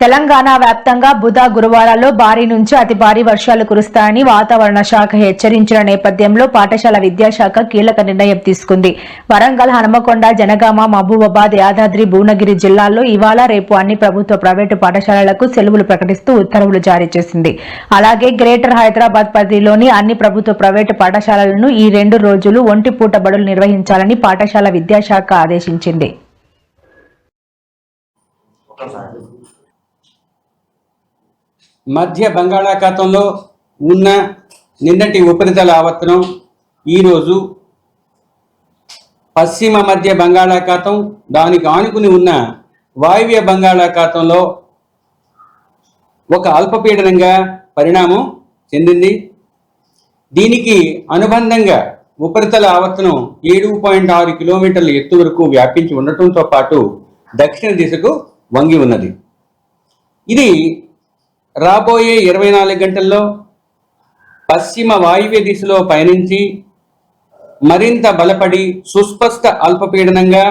తెలంగాణ వ్యాప్తంగా బుధ గురువారాల్లో భారీ నుంచి అతి భారీ వర్షాలు కురుస్తాయని వాతావరణ శాఖ హెచ్చరించిన నేపథ్యంలో పాఠశాల విద్యాశాఖ కీలక నిర్ణయం తీసుకుంది. వరంగల్ హనుమకొండ జనగామ మహబూబాబాద్ యాదాద్రి భువనగిరి జిల్లాల్లో ఇవాళ రేపు అన్ని ప్రభుత్వ ప్రైవేటు పాఠశాలలకు సెలవులు ప్రకటిస్తూ ఉత్తర్వులు జారీ చేసింది. అలాగే గ్రేటర్ హైదరాబాద్ పరిధిలోని అన్ని ప్రభుత్వ ప్రైవేటు పాఠశాలలను ఈ రెండు రోజులు ఒంటి పూట బడులు నిర్వహించాలని పాఠశాల విద్యాశాఖ ఆదేశించింది. మధ్య బంగాళాఖాతంలో ఉన్న నిన్నటి ఉపరితల ఆవర్తనం ఈరోజు పశ్చిమ మధ్య బంగాళాఖాతం దానికి ఆనుకుని ఉన్న వాయువ్య బంగాళాఖాతంలో ఒక అల్పపీడనంగా పరిణామం చెందింది. దీనికి అనుబంధంగా ఉపరితల ఆవర్తనం ఏడు పాయింట్ ఆరు కిలోమీటర్ల ఎత్తు వరకు వ్యాపించి ఉండటంతో పాటు దక్షిణ దిశకు వంగి ఉన్నది. ఇది రాబోయే ఇరవై నాలుగు గంటల్లో పశ్చిమ వాయువ్య దిశలో పయనించి మరింత బలపడి సుస్పష్ట అల్పపీడనంగా